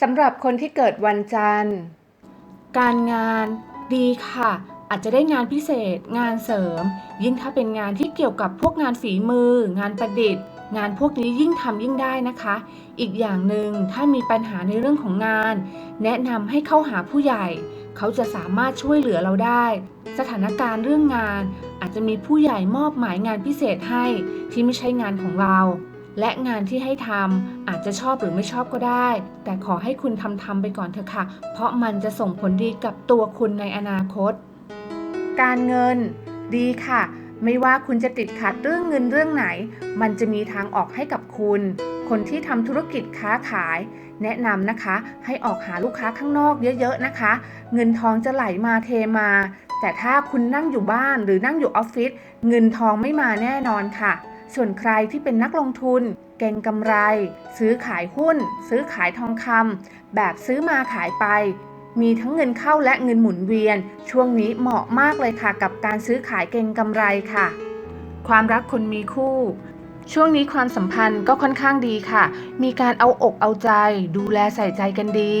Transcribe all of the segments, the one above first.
สำหรับคนที่เกิดวันจันทร์ การงานดีค่ะ อาจจะได้งานพิเศษ งานเสริม ยิ่งถ้าเป็นงานที่เกี่ยวกับพวกงานฝีมือ งานประดิษฐ์ งานพวกนี้ยิ่งทำยิ่งได้นะคะ อีกอย่างหนึ่งถ้ามีปัญหาในเรื่องของงาน แนะนำให้เข้าหาผู้ใหญ่ เขาจะสามารถช่วยเหลือเราได้ สถานการณ์เรื่องงาน อาจจะมีผู้ใหญ่มอบหมายงานพิเศษให้ที่ไม่ใช่งานของเรา และงานที่ให้ทำอาจจะชอบหรือไม่ชอบก็ได้ แต่ขอให้คุณทำทำไปก่อนเถอะค่ะ เพราะมันจะส่งผลดีกับตัวคุณในอนาคต การเงินดีค่ะ ไม่ว่าคุณจะติดขัดเรื่องเงินเรื่องไหน มันจะมีทางออกให้กับคุณ คนที่ทำธุรกิจค้าขาย แนะนำนะคะ ให้ออกหาลูกค้าข้างนอกเยอะๆนะคะ เงินทองจะไหลมาเทมา แต่ถ้าคุณนั่งอยู่บ้านหรือนั่งอยู่ออฟฟิศเงินทองไม่มาแน่นอนค่ะ ส่วนใครที่เป็นนักลงทุน เก่งกำไร ซื้อขายหุ้น ซื้อขายทองคำแบบซื้อมาขายไป มีทั้งเงินเข้าและเงินหมุนเวียน ช่วงนี้เหมาะมากเลยค่ะ กับการซื้อขายเก่งกำไรค่ะ ความรักคนมีคู่ช่วงนี้ความสัมพันธ์ก็ค่อนข้างดีค่ะ มีการเอาอกเอาใจ ดูแลใส่ใจกันดี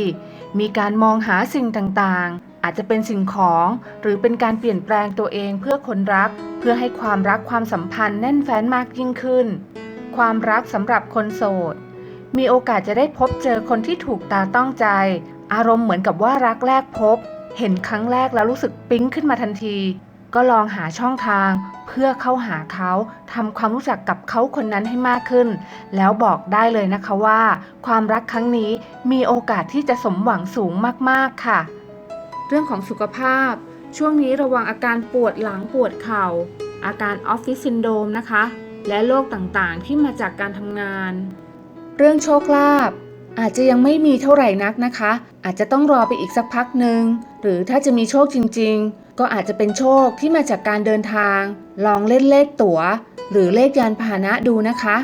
มีการมองหาสิ่งต่างๆ อาจจะเป็นสิ่งของหรือเป็นการเปลี่ยนแปลงตัวเองเพื่อคนรัก เพื่อให้ความรักความสัมพันธ์แน่นแฟ้นมากยิ่งขึ้น ความรักสำหรับคนโสด มีโอกาสจะได้พบเจอคนที่ถูกตาต้องใจ อารมณ์เหมือนกับว่ารักแรกพบ เห็นครั้งแรกแล้วรู้สึกปิ๊งขึ้นมาทันที ก็ลองหาช่องทาง เพื่อเข้าหาเขาทำความรู้จักกับเขาคนนั้นให้มากขึ้น แล้วบอกได้เลยนะคะว่า ความรักครั้งนี้มีโอกาสที่จะสมหวังสูงมากๆค่ะ เรื่องของสุขภาพ ช่วงนี้ระวังอาการปวดหลังปวดเข่า อาการออฟฟิศซินโดมนะคะ และโรคต่างๆ ที่มาจากการทำงาน เรื่องโชคลาภอาจจะยังไม่มีเท่าไหร่นักนะคะ อาจจะต้องรอไปอีกสักพักหนึ่งหรือถ้าจะมีโชคจริง ๆ ก็อาจจะเป็นโชคที่มาจากการเดินทาง ลองเล่นเลขตั๋ว หรือเลขยานพาหนะดูนะคะ